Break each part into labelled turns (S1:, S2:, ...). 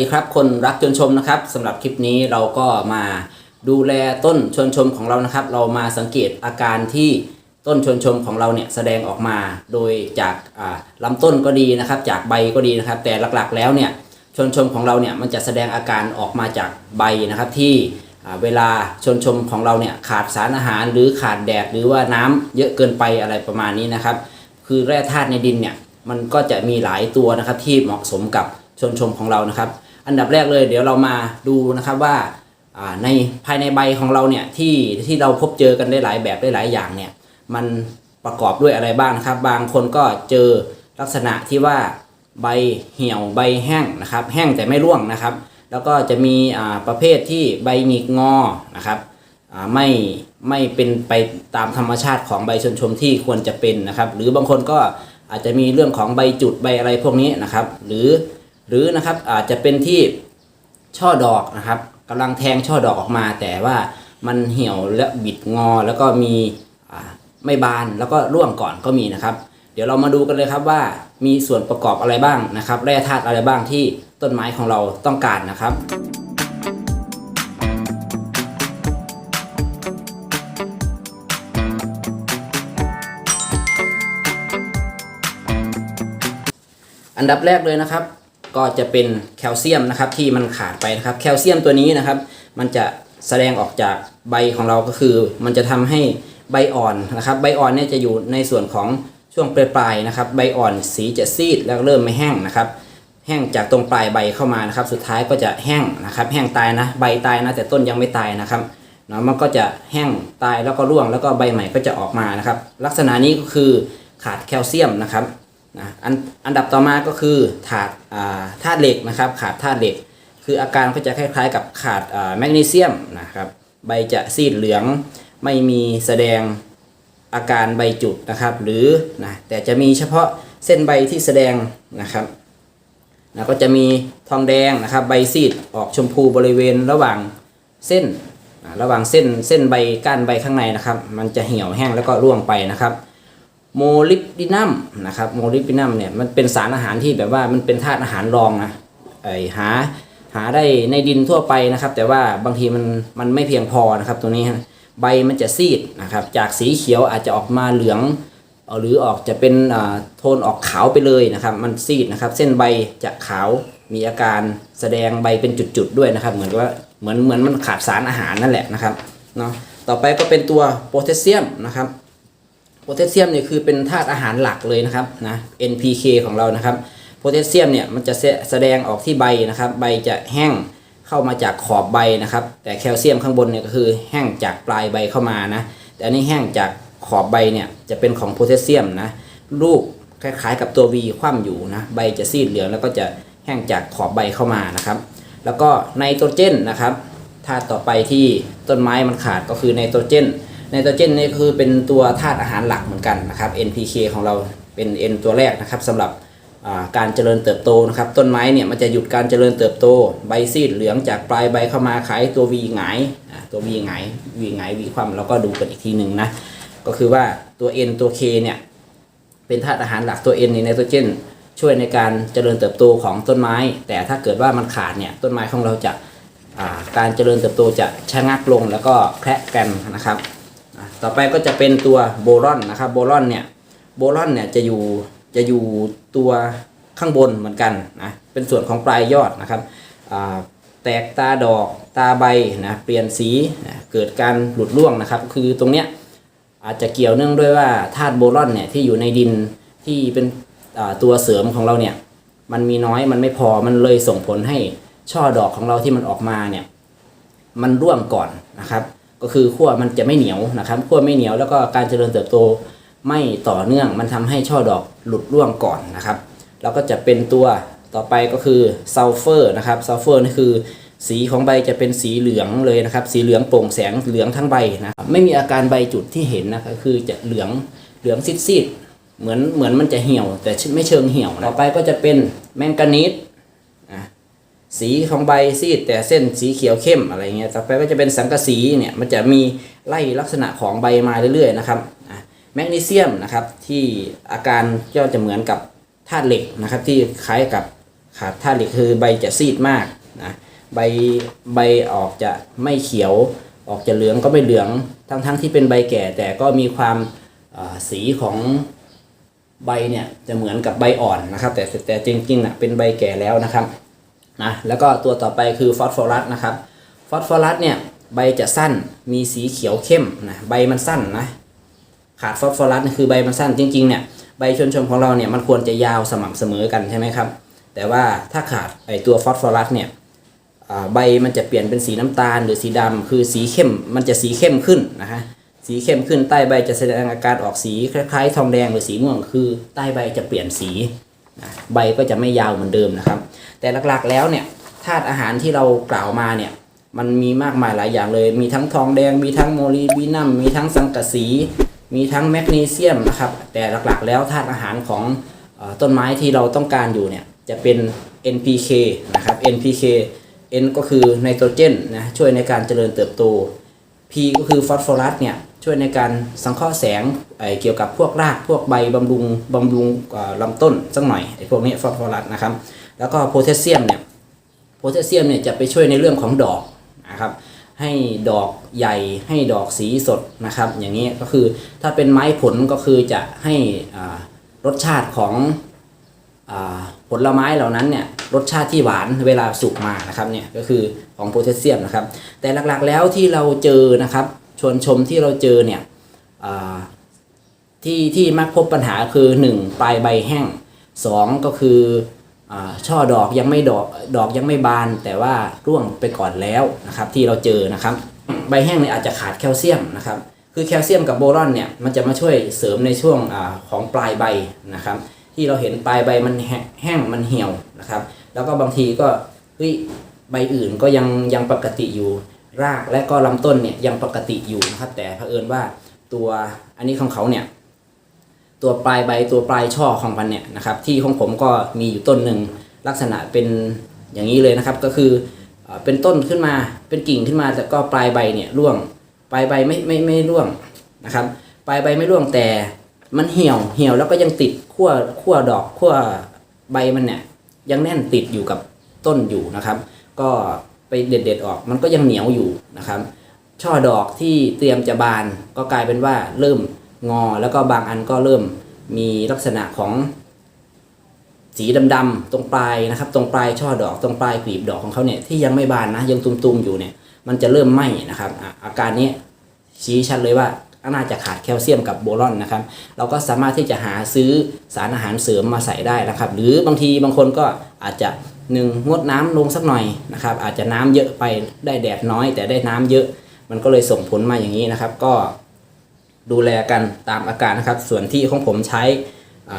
S1: สดีครับคนรักชวนชมนะครับสำหรับคลิปนี้เราก็มาดูแลต้นชวนชมของเรานะครับ เรามาสังเกตอาการที่ต้นชวนชมของเราเนี่ยแสดงออกมาโดยจากอ่าลำต้นก็ดีนะครับ จากใบก็ดีนะครับ แต่หลักๆแล้วเนี่ยชวนชมของเราเนี่ยมันจะแสดงอาการออกมาจากใบนะครับที่เวลาชวนชมของเราเนี่ยขาดสารอาหารหรือขาดแดดหรือว่าน้ำเยอะเกินไปอะไรประมาณนี้นะครับ คือแร่ธาตุในดินเนี่ยมันก็จะมีหลายตัวนะครับที่เหมาะสมกับชนชมของเรานะครับ อันดับแรกเลยเดี๋ยวเรามาดูนะครับว่าในภายในใบของเราเนี่ยที่ที่เราพบเจอกันได้หลายแบบได้หลายอย่างเนี่ยมันประกอบด้วยอะไรบ้างนะครับ บางคนก็เจอลักษณะที่ว่าใบเหี่ยวใบแห้งนะครับ แห้งแต่ไม่ร่วงนะครับ แล้วก็จะมีประเภทที่ใบหงิกงอนะครับไม่ไม่เป็นไปตามธรรมชาติของใบชนชมที่ควรจะเป็นนะครับ หรือบางคนก็อาจจะมีเรื่องของใบจุดใบอะไรพวกนี้นะครับ หรือ หรือนะครับอาจจะเป็นที่ช่อดอกนะครับกำลังแทงช่อดอกออกมา แต่ว่ามันเหี่ยวและบิดงอแล้วก็มีไม่บานแล้วก็ร่วงก่อนก็มีนะครับ เดี๋ยวเรามาดูกันเลยครับว่ามีส่วนประกอบอะไรบ้างนะครับ แร่ธาตุอะไรบ้างที่ต้นไม้ของเราต้องการนะครับอันดับแรกเลยนะครับ ก็จะเป็นแคลเซียมนะครับที่มันขาดไปนะครับแคลเซียมตัวนี้นะครับ มันจะแสดงออกจากใบของเราก็คือ มันจะทำให้ใบอ่อนนะครับ ใบอ่อนเนี่ยจะอยู่ในส่วนของช่วงปลายๆนะครับ ใบอ่อนสีจะซีดแล้วเริ่มไม่แห้งนะครับ แห้งจากตรงปลายใบเข้ามานะครับ สุดท้ายก็จะแห้งนะครับ แห้งตายนะ ใบตายนะแต่ต้นยังไม่ตายนะครับเนาะมันก็จะแห้งตายแล้วก็ร่วงแล้วก็ใบใหม่ก็จะออกมานะครับ ลักษณะนี้ก็คือขาดแคลเซียมนะครับ นะอันอันดับต่อมาก็คือขาดธาตุเหล็กนะครับ ขาดธาตุเหล็ก คืออาการก็จะคล้ายๆ กับขาดแมกนีเซียมนะครับใบจะซีดเหลืองไม่มีแสดงอาการใบจุดนะครับ หรือนะแต่จะมีเฉพาะเส้นใบที่แสดงนะครับนะก็จะมีทองแดงนะครับ ใบซีดออกชมพูบริเวณระหว่างเส้นอ่าระหว่างเส้นเส้นใบก้านใบข้างในนะครับ มันจะเหี่ยวแห้งแล้วก็ร่วงไปนะครับ โมลิบดินัมนะครับโมลิบดินัมเนี่ยมันเป็นสารอาหารที่แบบว่ามันเป็นธาตุอาหารรองนะไอหาหาได้ในดินทั่วไปนะครับ แต่ว่าบางทีมันมันไม่เพียงพอนะครับ ตัวนี้ใบมันจะซีดนะครับ จากสีเขียวอาจจะออกมาเหลืองหรือออกจะเป็นโทนออกขาวไปเลยนะครับ มันซีดนะครับ เส้นใบจะขาวมีอาการแสดงใบเป็นจุดๆด้วยนะครับ เหมือนว่าเหมือนเหมือนมันขาดสารอาหารนั่นแหละนะครับเนาะต่อไปก็เป็นตัวโพแทสเซียมนะครับ พแทสเซียมเนี่ยคือเป็นธาตุอาหารหลักเลยนะครับนะ NPK ของเรานะครับโพแทสเซียมเนี่ยมันจะแสดงออกที่ใบนะครับ ใบจะแห้งเข้ามาจากขอบใบนะครับ แต่แคลเซียมข้างบนเนี่ยก็คือแห้งจากปลายใบเข้ามานะแต่อันนี้แห้งจากขอบใบเนี่ยจะเป็นของโพแทสเซียมนะลูกคล้ายๆกับตัว V คว่ำอยู่นะใบจะซีดเหลืองแล้วก็จะแห้งจากขอบใบเข้ามานะครับ แล้วก็ไนโตรเจนนะครับธาตุต่อไปที่ต้นไม้มันขาดก็คือไนโตรเจน ไนโตรเจนนี่คือเป็นตัวธาตุอาหารหลักเหมือนกันนะครับ NPK ของเราเป็น N ตัวแรกนะครับสำหรับการเจริญเติบโตนะครับ ต้นไม้เนี่ยมันจะหยุดการเจริญเติบโต ใบซีดเหลืองจากปลายใบเข้ามาขายตัว V หงายตัว V หงาย V หงาย V คว่ำเราก็ดูกันอีกทีหนึ่งนะก็คือว่าตัว N ตัว K เนี่ยเป็นธาตุอาหารหลักตัว N ในไนโตรเจนช่วยในการเจริญเติบโตของต้นไม้ แต่ถ้าเกิดว่ามันขาดเนี่ยต้นไม้ของเราจะาการเจริญเติบโตจะชะงักลงแล้วก็แคระกันนะครับ ต่อไปก็จะเป็นตัวโบรอนนะครับโบรอนเนี่ยโบรอนเนี่ยจะอยู่จะอยู่ตัวข้างบนเหมือนกันนะเป็นส่วนของปลายยอดนะครับแตกตาดอกตาใบนะเปลี่ยนสีนะเกิดการหลุดร่วงนะครับ คือตรงเนี้ยอาจจะเกี่ยวเนื่องด้วยว่าธาตุโบรอนเนี่ยที่อยู่ในดินที่เป็นตัวเสริมของเราเนี่ยมันมีน้อยมันไม่พอมันเลยส่งผลให้ช่อดอกของเราที่มันออกมาเนี่ยมันร่วงก่อนนะครับ ก็คือขั้วมันจะไม่เหนียวนะครับขั้วไม่เหนียวแล้วก็การเจริญเติบโตไม่ต่อเนื่อง มันทำให้ช่อดอกหลุดร่วงก่อนนะครับ แล้วก็จะเป็นตัวต่อไปก็คือซัลเฟอร์นะครับซัลเฟอร์นี่คือสีของใบจะเป็นสีเหลืองเลยนะครับ สีเหลืองโปร่งแสงเหลืองทั้งใบนะครับไม่มีอาการใบจุดที่เห็นนะครับคือจะเหลืองเหลืองซีดๆเหมือนเหมือนมันจะเหี่ยว แต่ไม่เชิงเหี่ยวนะต่อไปก็จะเป็นแมงกานีส สีของใบซีดแต่เส้นสีเขียวเข้มอะไรเงี้ยต่อไปก็จะเป็นสังกะสีเนี่ยมันจะมีไล่ลักษณะของใบมาเรื่อยๆนะครับแมกนีเซียมนะครับที่อาการก็จะเหมือนกับธาตุเหล็กนะครับที่คล้ายกับขาดธาตุเหล็กคือใบจะซีดมากนะใบใบออกจะไม่เขียวออกจะเหลืองก็ไม่เหลืองทั้งทั้งที่เป็นใบแก่แต่ก็มีความาสีของใบเนี่ยจะเหมือนกับใบอ่อนนะครับ แต่แต่จริงๆอะเป็นใบแก่แล้วนะครับ นะแล้วก็ตัวต่อไปคือฟอสฟอรัสนะครับฟอสฟอรัสเนี่ยใบจะสั้นมีสีเขียวเข้มนะใบมันสั้นนะขาดฟอสฟอรัสคือใบมันสั้นจริงๆเนี่ยใบชนชมของเราเนี่ยมันควรจะยาวสม่ำเสมอกันใช่ไหมครับแต่ว่าถ้าขาดไอตัวฟอสฟอรัสเนี่ยใบมันจะเปลี่ยนเป็นสีน้ำตาลหรือสีดำคือสีเข้มมันจะสีเข้มขึ้นนะฮะสีเข้มขึ้นใต้ใบจะแสดงอาการออกสีคล้ายๆทองแดงหรือสีม่วง คือใต้ใบจะเปลี่ยนสี ใบก็จะไม่ยาวเหมือนเดิมนะครับ แต่หลักๆแล้วเนี่ยธาตุอาหารที่เรากล่าวมาเนี่ยมันมีมากมายหลายอย่างเลย มีทั้งทองแดง มีทั้งโมลีบีนัม มีทั้งสังกะสี มีทั้งแมกนีเซียมนะครับ แต่หลักๆแล้วธาตุอาหารของอต้นไม้ที่เราต้องการอยู่เนี่ยจะเป็น NPK นะครับ NPK N ก็คือไนโตรเจนนะช่วยในการเจริญเติบโต P ก็คือฟอสฟอรัสเนี่ยช่วยในการสังเคราะห์แสงไอเกี่ยวกับพวกรากพวกใบบำรุงบำรุงลำต้นสักหน่อยไอพวกนี้ฟอสฟอรัสนะครับแล้วก็โพแทสเซียมเนี่ยโพแทสเซียมเนี่ยจะไปช่วยในเรื่องของดอกนะครับให้ดอกใหญ่ให้ดอกสีสดนะครับ อย่างนี้ก็คือถ้าเป็นไม้ผลก็คือจะให้รสชาติของอผลไม้เหล่านั้นเนี่ย รสชาติที่หวานเวลาสุกมานะครับเนี่ยก็คือของโพแทสเซียมนะครับ แต่หลักๆแล้วที่เราเจอนะครับ ชวนชมที่เราเจอเนี่ยที่ที่มักพบปัญหาคือ 1 ปลายใบแห้ง 2 ก็คืออช่อดอกยังไม่ดอกดอกยังไม่บาน แต่ว่าร่วงไปก่อนแล้วนะครับ ที่เราเจอนะครับ ใบแห้งเนี่ยอาจจะขาดแคลเซียมนะครับ คือแคลเซียมกับโบรอนเนี่ยมันจะมาช่วยเสริมในช่วงอของปลายใบนะครับ ที่เราเห็นปลายใบมันแห้งมันเหี่ยวนะครับ แล้วก็บางทีก็เฮ้ยใบอื่นก็ยังยังปกติอยู่รากและก็ลำต้นเนี่ยยังปกติอยู่นะครับแต่เผอิญว่าตัวอันนี้ของเขาเนี่ยตัวปลายใบตัวปลายช่อของมันเนี่ยนะครับที่ของผมก็มีอยู่ต้นหนึ่งลักษณะเป็นอย่างนี้เลยนะครับ ก็คือเอ่อเป็นต้นขึ้นมาเป็นกิ่งขึ้นมาแต่ก็ปลายใบเนี่ยร่วง ปลายใบไม่ไม่ไม่ร่วงนะครับ ปลายใบไม่ร่วงแต่มันเหี่ยวเหี่ยวแล้วก็ยังติดขั้วขั้วดอกขั้วใบมันเนี่ย ยังแน่นติดอยู่กับต้นอยู่นะครับ ก็ไปเด็ดๆออกมันก็ยังเหนียวอยู่นะครับ ช่อดอกที่เตรียมจะบานก็กลายเป็นว่าเริ่มงอแล้วก็บางอันก็เริ่มมีลักษณะของสีดำๆตรงปลายนะครับ ตรงปลายช่อดอกตรงปลายกลีบดอกของเขาเนี่ยที่ยังไม่บานนะยังตุ่มๆอยู่เนี่ยมันจะเริ่มไหม้นะครับอาการนี้ชี้ชัดเลยว่า น่าจะขาดแคลเซียมกับโบรอนนะครับ เราก็สามารถที่จะหาซื้อสารอาหารเสริมมาใส่ได้นะครับ หรือบางทีบางคนก็อาจจะหนึ่งงดน้ำลงสักหน่อยนะครับ อาจจะน้ำเยอะไปได้แดดน้อย แต่ได้น้ำเยอะ มันก็เลยส่งผลมาอย่างนี้นะครับ ก็ดูแลกันตามอาการนะครับ ส่วนที่ของผมใช้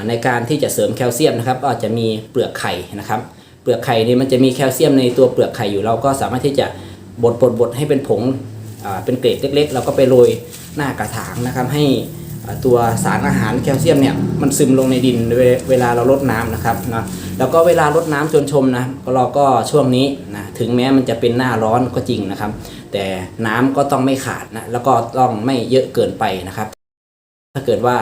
S1: ในการที่จะเสริมแคลเซียมนะครับ ก็จะมีเปลือกไข่นะครับ เปลือกไข่นี่มันจะมีแคลเซียมในตัวเปลือกไข่อยู่เราก็สามารถที่จะบดบดบดให้เป็นผงเป็นเกรดเล็ก ๆ แล้วก็ไปโรย หน้ากระถางนะครับ ให้ตัวสารอาหารแคลเซียมเนี่ยมันซึมลงในดินเวเวลาเราลดน้ำนะครับนะแล้วก็เวลาลดน้ำชวนชมนะเราก็ช่วงนี้นะถึงแม้มันจะเป็นหน้าร้อนก็จริงนะครับ แต่น้ำก็ต้องไม่ขาดนะแล้วก็ต้องไม่เยอะเกินไปนะครับ ถ้าเกิดว่า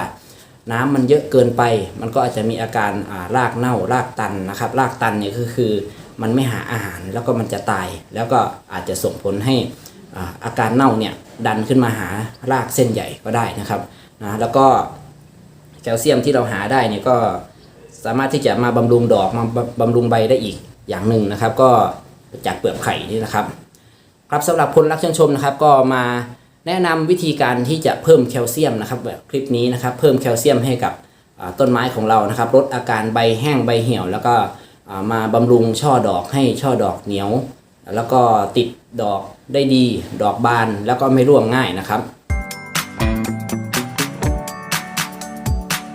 S1: น้ำมันเยอะเกินไป มันก็อาจจะมีอาการารากเน่ารากตันนะครับรากตันเนี่ยก็คือมันไม่หาอาหารแล้วก็มันจะตาย แล้วก็อาจจะส่งผลให้ อาการเน่าเนี่ยดันขึ้นมาหารากเส้นใหญ่ก็ได้นะครับนะแล้วก็แคลเซียมที่เราหาได้เนี่ยก็สามารถที่จะมาบำรุงดอกมาบำรุงใบได้อีกอย่างหนึ่งนะครับ ก็จากเปลือกไข่นี่นะครับ ครับสำหรับคนรักชื่นชมนะครับ ก็มาแนะนำวิธีการที่จะเพิ่มแคลเซียมนะครับแบบคลิปนี้นะครับ เพิ่มแคลเซียมให้กับต้นไม้ของเรานะครับ ลดอาการใบแห้งใบเหี่ยว แล้วก็มาบำรุงช่อดอกให้ช่อดอกเหนียว แล้วก็ติดดอก ได้ดีดอกบานแล้วก็ไม่ร่วงง่ายนะครับ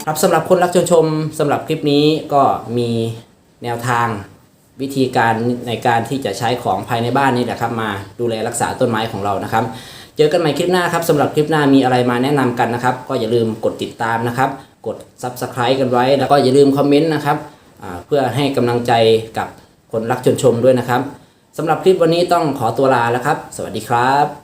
S1: ครับสำหรับคนรักชมชมสำหรับคลิปนี้ก็มีแนวทางวิธีการในการที่จะใช้ของภายในบ้านนี่แหละครับ มาดูแลรักษาต้นไม้ของเรานะครับ เจอกันใหม่คลิปหน้าครับสำหรับคลิปหน้ามีอะไรมาแนะนำกันนะครับ ก็อย่าลืมกดติดตามนะครับ กด Subscribe กันไว้ แล้วก็อย่าลืมคอมเมนต์นะครับเพื่อให้กำลังใจกับคนรักชมชมด้วยนะครับ สำหรับคลิปวันนี้ต้องขอตัวลาแล้วครับ สวัสดีครับ